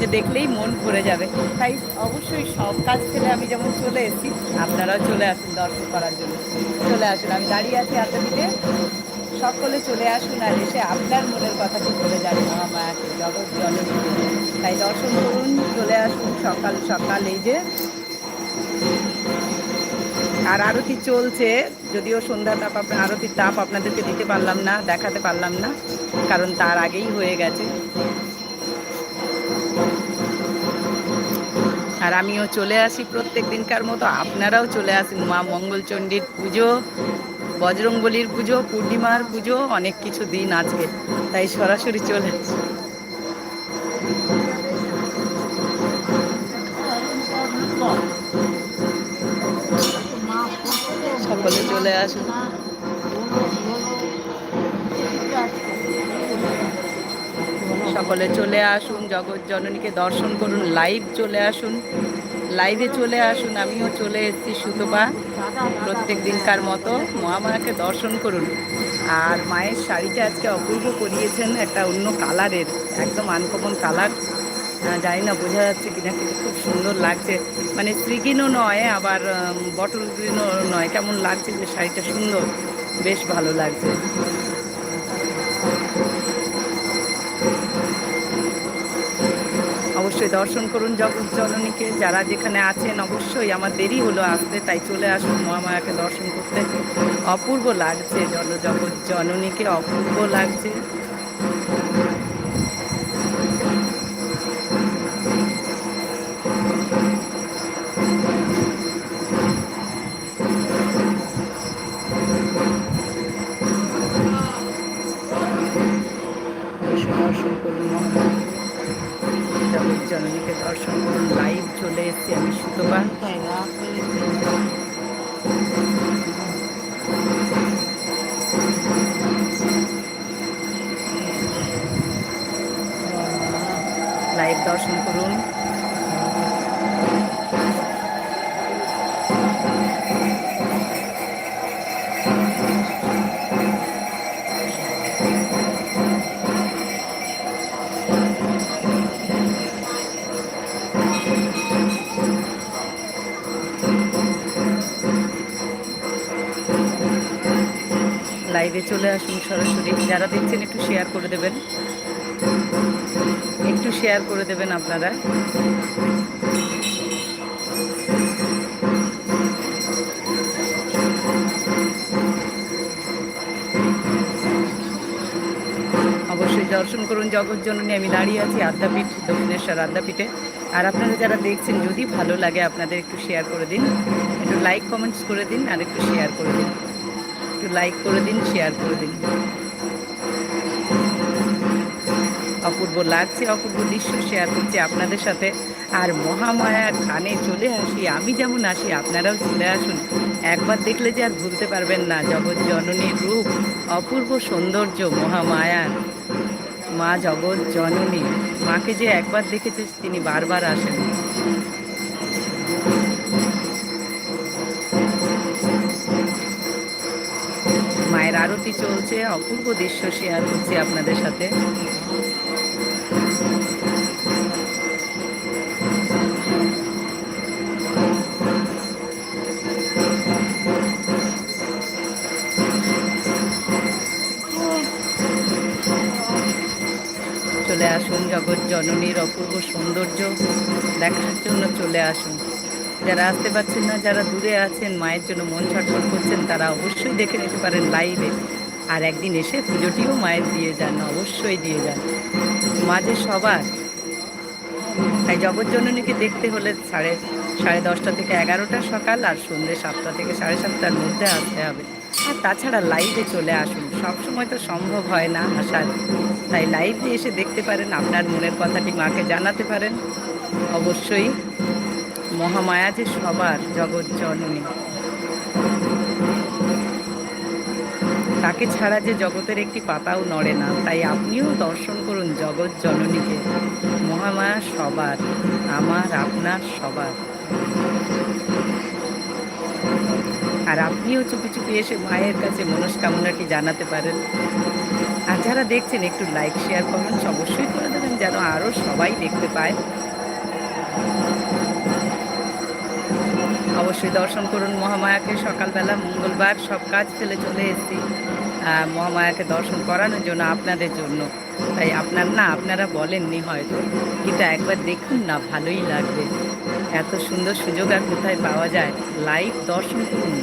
যে দেখলেই মন ভরে যাবে। তাই অবশ্যই সব কাজ ফেলে আমি যেমন চলে এসেছি, আপনারাও চলে আসুন দর্শন করার জন্য। চলে আসুন, আমি দাঁড়িয়ে আছি আদ্যাপীঠে সকলে চলে আসুন আর এসে আপনার মনের কথাটি বলে যান মহামায়াকে জগৎ জননী তাই দর্শন করুন, চলে আসুন সকাল সকাল। এই যে, আর আরতি চলছে, যদিও সন্ধ্যা তাপ আপনার আরতির তাপ আপনাদেরকে দিতে পারলাম না, দেখাতে পারলাম না, কারণ তার আগেই হয়ে গেছে। আর আমিও চলে আসি প্রত্যেক দিনকার মতো। আপনারাও চলে আসেন। মা মঙ্গলচণ্ডীর পুজো, বজরংবলির পুজো, পূর্ণিমার পুজো, অনেক কিছু দিন আজকে। তাই সরাসরি চলে আসি সকলে চলে আসুন। সকলে চলে আসুন, জগৎ জননীকে দর্শন করুন লাইভ চলে আসুন। লাইভে চলে আসুন, আমিও চলে এসেছি সুতপা। প্রত্যেক দিনকার মতো মহামায়াকে দর্শন করুন। আর মায়ের শাড়িটা আজকে অপূর্ব করিয়েছেন একটা অন্য কালারের, একদম আনকমন কালার জানি না, বোঝা যাচ্ছে কিনা, কিন্তু খুব সুন্দর লাগছে। মানে শ্রীগিনও নয়, আবার বটল গ্রিনও নয়। কেমন লাগছে যে শাড়িটা সুন্দর, বেশ ভালো লাগছে। অবশ্যই দর্শন করুন জগৎ জননীকে। যারা যেখানে আছেন, অবশ্যই আমার দেরি হলো আসতে, তাই চলে আসুন মহামায়াকে দর্শন করতে। অপূর্ব লাগছে জগৎ জননীকে, অপূর্ব লাগছে। দর্শন করুন জগৎ জননীকে দর্শন করুন। লাইভ চলে এসেছি আমি সুতবা লাইভ দর্শন করুন। লাইভে চলে আসুন সরাসরি। যারা দেখছেন, একটু শেয়ার করে দেবেন। একটু শেয়ার করে দেবেন আপনারা। অবশ্যই দর্শন করুন জগৎ জননী। আমি দাঁড়িয়ে আছি আদ্যাপীঠ, দক্ষিণেশ্বর আদ্যাপীঠে। আর আপনারা যারা দেখছেন, যদি ভালো লাগে, আপনাদের একটু শেয়ার করে দিন। একটু লাইক কমেন্টস করে দিন, আর একটু শেয়ার করে দিন। একটু লাইক করে দিন শেয়ার করে দিন। অপূর্ব লাগছে, অপূর্ব দৃশ্য শেয়ার করছি আপনাদের সাথে। আর মহামায়ার কানে চলে আসি, আমি যেমন আসি, আপনারাও চলে আসুন। একবার দেখলে যে আর ভুলতে পারবেন না, জগৎ জননীর রূপ, অপূর্ব সৌন্দর্য মহামায়ার। মা জগৎ জননী মাকে যে একবার দেখেছে, তিনি বারবার আসেন। আরতি চলছে, অপূর্ব দৃশ্য শেয়ার করছি আপনাদের সাথে। চলে আসুন জগৎ জননীর অপূর্ব সৌন্দর্য দেখার জন্য চলে আসুন। যারা আসতে পারছেন না, যারা দূরে আছেন, মায়ের জন্য মন ছটফট করছেন, তারা অবশ্যই দেখে নিতে পারেন লাইভে আর একদিন এসে পুজোটিও মায়ের দিয়ে যান, অবশ্যই দিয়ে যান। মাঝে সবার। তাই জগৎজননীকে দেখতে হলে সাড়ে সাড়ে দশটা থেকে এগারোটা সকাল আর সন্ধ্যে সাতটা থেকে সাড়ে সাতটার মধ্যে আসতে হবে। আর তাছাড়া লাইভে চলে আসুন। সব সময় তো সম্ভব হয় না আসার। তাই লাইভে এসে দেখতে পারেন, আপনার মনের কথাটি মাকে জানাতে পারেন। অবশ্যই মহামায়া যে সবার জগৎ জননী। তাকে ছাড়া যে জগতের একটি পাতাও নড়ে না, তাই আপনিও দর্শন করুন জগৎ জননীকে। মহামায়া সবার, আমার আপনার সবার। আর আপনিও চুপি চুপি এসে মায়ের কাছে মনস্কামনাটি জানাতে পারেন। আর যারা দেখছেন, একটু লাইক শেয়ার কমেন্টস অবশ্যই করে দেবেন, যেন আরও সবাই দেখতে পায়। অবশ্যই দর্শন করুন মহামায়াকে। সকালবেলা মঙ্গলবার সব কাজ ফেলে চলে এসেছি। মহামায়াকে দর্শন করানোর জন্য আপনাদের জন্য। তাই আপনার না, আপনারা বলেননি হয়তো। কিন্তু একবার দেখুন না, ভালোই লাগবে। এত সুন্দর সুযোগ আর কোথায় পাওয়া যায়? লাইভ দর্শন করুন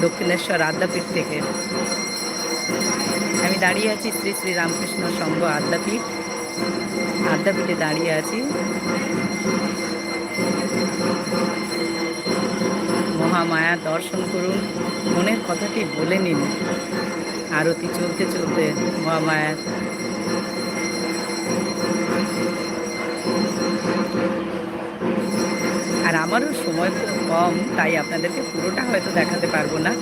দক্ষিণেশ্বর আদ্যাপীঠ থেকে। আমি দাঁড়িয়ে আছি শ্রী শ্রী রামকৃষ্ণ সংঘ আদ্যাপীঠ। আদ্যাপীঠে দাঁড়িয়ে আছি। মহামায়া দর্শন করুন, মনের কথাটি বলে নিন। আরতি চলতে চলতে মহামায়ার আর আমারও সময় কম, তাই আপনাদেরকে পুরোটা হয়তো দেখাতে পারব না।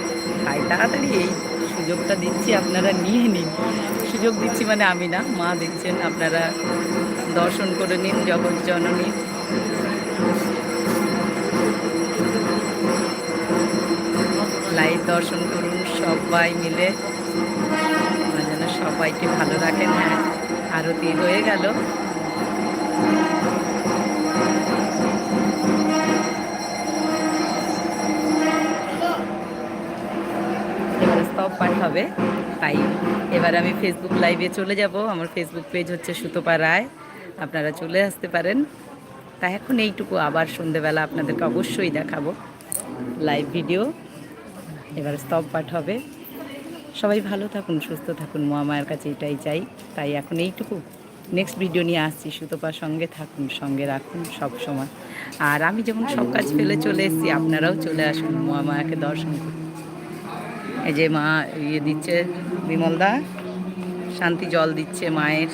তাই তাড়াতাড়ি এই সুযোগটা দিচ্ছি, আপনারা নিয়ে নিন। সুযোগ দিচ্ছি মানে আমি না, মা দিচ্ছেন, আপনারা দর্শন করে নিন, জগৎ জননী। লাইভ দর্শন করুন সবাই মিলে। যেন সবাইকে ভালো রাখেন। হ্যাঁ আরতি হয়ে গেল। পাঠ হবে, তাই এবার আমি ফেসবুক লাইভে চলে যাব। আমার ফেসবুক পেজ হচ্ছে সুতপা রায় আপনারা চলে আসতে পারেন। তা এখন এইটুকু। আবার সন্ধেবেলা আপনাদেরকে অবশ্যই দেখাবো। লাইভ ভিডিও এবার স্তব পাঠ হবে। সবাই ভালো থাকুন, সুস্থ থাকুন মহামায়ের কাছে এটাই চাই। তাই এখন এইটুকু। নেক্সট ভিডিও নিয়ে আসছি, সুতপার সঙ্গে থাকুন, সঙ্গে রাখুন সব সময়। আর আমি যেমন সব কাজ ফেলে চলে এসেছি, আপনারাও চলে আসুন মহামায়াকে দর্শন করুন। এই যে মা ইয়ে দিচ্ছে বিমলদা শান্তি জল দিচ্ছে মায়ের।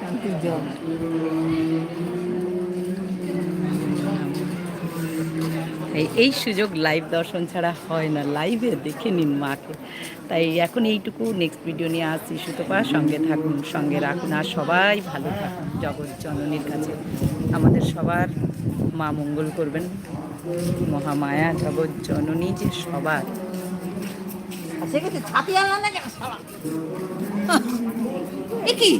শান্তির জল। এই সুযোগ লাইভ দর্শন ছাড়া হয় না। লাইভে দেখে নিন মাকে। তাই এখন এইটুকু নেক্সট ভিডিও নিয়ে আসছি সুতপা। সঙ্গে থাকুন, সঙ্গে রাখুন আর সবাই ভালো থাকুন জগৎ জননীর কাছে। আমাদের সবার মা মঙ্গল করবেন। মহামায়া জগৎ জননী যে সবার। সারা কি?